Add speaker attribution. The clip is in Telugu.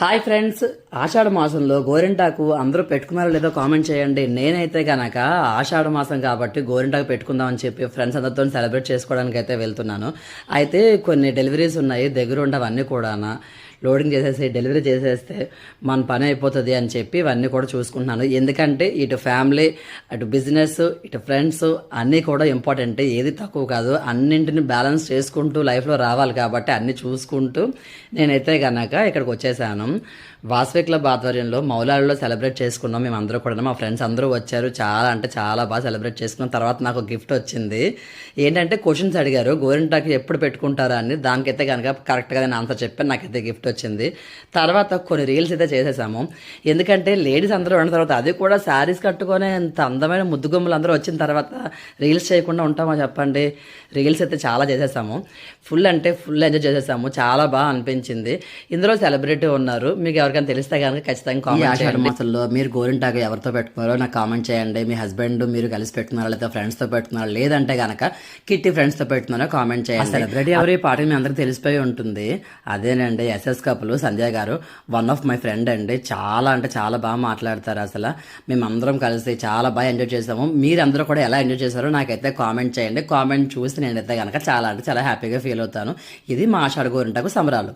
Speaker 1: Hi friends. ఆషాఢ మాసంలో గోరింటాకు అందరూ పెట్టుకున్నారో లేదో కామెంట్ చేయండి. నేనైతే గనక ఆషాఢ మాసం కాబట్టి గోరింటాకు పెట్టుకుందామని చెప్పి ఫ్రెండ్స్ అందరితో సెలబ్రేట్ చేసుకోవడానికి అయితే వెళ్తున్నాను. అయితే కొన్ని డెలివరీస్ ఉన్నాయి దగ్గర ఉండవన్నీ కూడా లోడింగ్ చేసేసి డెలివరీ చేసేస్తే మన పని అయిపోతుంది అని చెప్పి ఇవన్నీ కూడా చూసుకుంటున్నాను. ఎందుకంటే ఇటు ఫ్యామిలీ అటు బిజినెస్ ఇటు ఫ్రెండ్స్ అన్నీ కూడా ఇంపార్టెంట్. ఏది తక్కువ కాదు అన్నింటిని బ్యాలెన్స్ చేసుకుంటూ లైఫ్లో రావాలి కాబట్టి అన్నీ చూసుకుంటూ నేనైతే కనుక ఇక్కడికి వచ్చేసాను. వాసవి క్లబ్ ఆధ్వర్యంలో మౌలాలలో సెలబ్రేట్ చేసుకున్నాం మేము అందరూ కూడా మా ఫ్రెండ్స్ అందరూ వచ్చారు. చాలా అంటే చాలా బాగా సెలబ్రేట్ చేసుకున్నాం. తర్వాత నాకు గిఫ్ట్ వచ్చింది. ఏంటంటే క్వశ్చన్స్ అడిగారు. గోరింటాకి ఎప్పుడు పెట్టుకుంటారా అని. దానికైతే కనుక కరెక్ట్గా నేను ఆన్సర్ చెప్పాను. నాకైతే గిఫ్ట్ వచ్చింది. తర్వాత కొన్ని రీల్స్ అయితే చేసేసాము. ఎందుకంటే లేడీస్ అందరూ ఉన్న తర్వాత అది కూడా శారీస్ కట్టుకొని అంత అందమైన ముద్దుగుమ్మలు అందరూ వచ్చిన తర్వాత రీల్స్ చేయకుండా ఉంటామా చెప్పండి? రీల్స్ అయితే చాలా చేసేసాము. ఫుల్ అంటే ఫుల్ ఎంజాయ్ చేసేసాము. చాలా బాగా అనిపించింది. ఇందులో సెలబ్రిటీ ఉన్నారు. మీకు ఎవరికైనా తెలిస్తే కనుక ఖచ్చితంగా కామెంట్ చేయండి. మాసంలో మీరు గోరింటాకు ఎవరితో పెట్టుకున్నారో నాకు కామెంట్ చేయండి. మీ హస్బెండ్ మీరు కలిసి పెట్టుకున్నారా లేదా ఫ్రెండ్స్తో పెట్టుకున్నారా లేదంటే కనుక కిట్టి ఫ్రెండ్స్తో పెట్టుకున్నారో కామెంట్ చేయండి. సెలబ్రిటీ ఎవరు ఈ పాట మీ అందరికి తెలిసిపోయి ఉంటుంది. అదేనండి ఎస్ఎస్ కపుల్ సంజయ్ గారు వన్ ఆఫ్ మై ఫ్రెండ్ అండి. చాలా అంటే చాలా బాగా మాట్లాడతారు అసలు. మేమందరం కలిసి చాలా బాగా ఎంజాయ్ చేసాము. మీరందరూ కూడా ఎలా ఎంజాయ్ చేశారో నాకైతే కామెంట్ చేయండి. కామెంట్ చూసి నేనైతే కనుక చాలా అంటే చాలా హ్యాపీగా ఫీల్ అవుతాను. ఇది మా ఆషాఢ గోరింటాకు సంబరాలు.